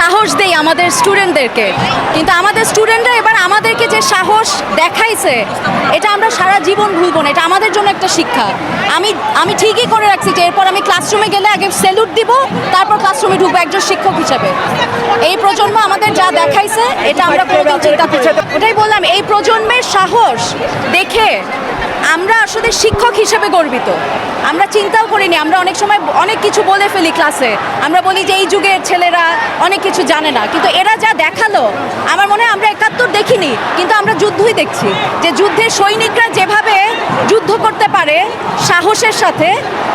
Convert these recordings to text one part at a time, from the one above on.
সাহস দেই আমাদের স্টুডেন্টদেরকে কিন্তু আমাদের স্টুডেন্টরা এবার আমাদেরকে যে সাহস দেখাইছে, এটা আমরা সারা জীবন ভুলব না। এটা আমাদের জন্য একটা শিক্ষা। আমি আমি ঠিকই করে রাখছি যে এরপর আমি ক্লাসরুমে গেলে আগে স্যালুট দিব তারপর ক্লাসরুমে ঢুকবো একজন শিক্ষক হিসেবে। এই প্রজন্ম আমাদের যা দেখাইছে এটা আমরা কোনোদিন চিন্তা করি ওটাই বললাম এই প্রজন্মের সাহস দেখে আমরা আসলে শিক্ষক হিসেবে গর্বিত। আমরা চিন্তাও করিনি আমরা অনেক সময় অনেক কিছু বলে ফেলি ক্লাসে আমরা বলি যে এই যুগের ছেলেরা অনেক কিছু জানে না। কিন্তু এরা যা দেখাল আমার মনে হয় আমরা একাত্তর দেখিনি কিন্তু আমরা যুদ্ধই দেখছি। যে যুদ্ধের সৈনিকরা যেভাবে যুদ্ধ করতে পারে সাহসের সাথে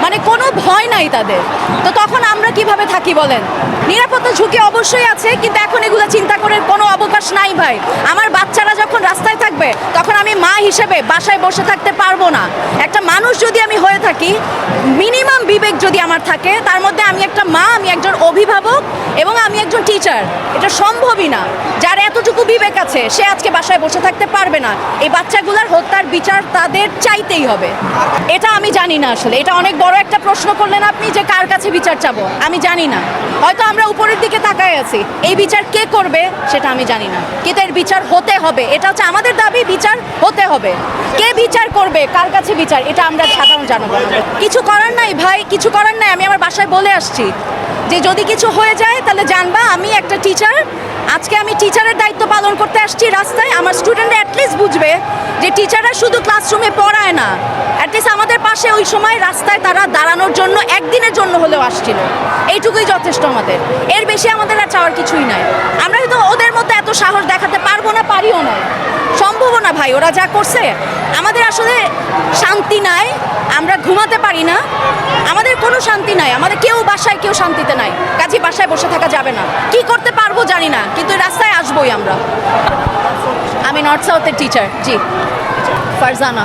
মানে কোনো ভয় নাই তাদের। তো তখন আমরা কীভাবে থাকি বলেন? নিরাপত্তা ঝুঁকি অবশ্যই আছে, কিন্তু এখন এগুলো চিন্তা করে কোনো অবকাশ নাই ভাই। আমার বাচ্চারা যখন রাস্তায় থাকবে, তখন আমি মা হিসেবে বাসায় বসে থাকতে পারব না। একটা মানুষ যদি আমি হয়ে থাকি, মিনিমাম বিবেক যদি আমার থাকে, তার মধ্যে আমি একটা মা, আমি একজন অভিভাবক এবং আমি একজন টিচার এটা সম্ভবই না। যার এতটুকু বিবেক আছে, সে আজকে বাসায় বসে থাকতে পারবে না। এই বাচ্চাগুলার হত্যার বিচার তাদের চাইতেই হবে। এটা আমি জানি না আসলে। এটা অনেক বড় একটা প্রশ্ন করলেন আপনি যে কার কাছে বিচার চাবো? আমি জানি না। হয়তো আমরা উপরের দিকে তাকায় আছি। এই বিচার কে করবে, সেটা আমি জানি না। কিন্তু এর বিচার হতে হবে। এটা হচ্ছে আমাদের দাবি বিচার হতে হবে। কে বিচার করবে? কার কাছে বিচার? এটা আমরা সাধারণ জানাব। কিছু করার নাই ভাই, কিছু করার নাই। আমি আমার বাসায় বলে আসছি যে যদি কিছু হয়ে যায়, তাহলে জানবা আমি একটা টিচার আজকে আমি টিচারের দায়িত্ব পালন করতে আসছি রাস্তায়। আমার স্টুডেন্টরা অ্যাটলিস্ট বুঝবে যে টিচাররা শুধু ক্লাসরুমে পড়ায় না। অ্যাটলিস্ট আমাদের পাশে ওই সময় রাস্তায় তারা দাঁড়ানোর জন্য, একদিনের জন্য হলেও আসছিল। এইটুকুই যথেষ্ট আমাদের। এর বেশি আমাদের আর চাওয়ার কিছুই নাই। আমরা হয়তো ওদের মধ্যে এত সাহস দেখাতে পারব না ভাই, ওরা যা করছে, আমাদের আসলে শান্তি নাই, আমরা ঘুমাতে পারি না। আমাদের কোনো শান্তি নাই, আমাদের কেউ বাসায়, কেউ শান্তিতে নাই। কাজে বাসায় বসে থাকা যাবে না। কি করতে পারব জানি না, কিন্তু রাস্তায় আসবোই আমরা। আমি নর্থ সাউথের টিচার জি। ফারজানা।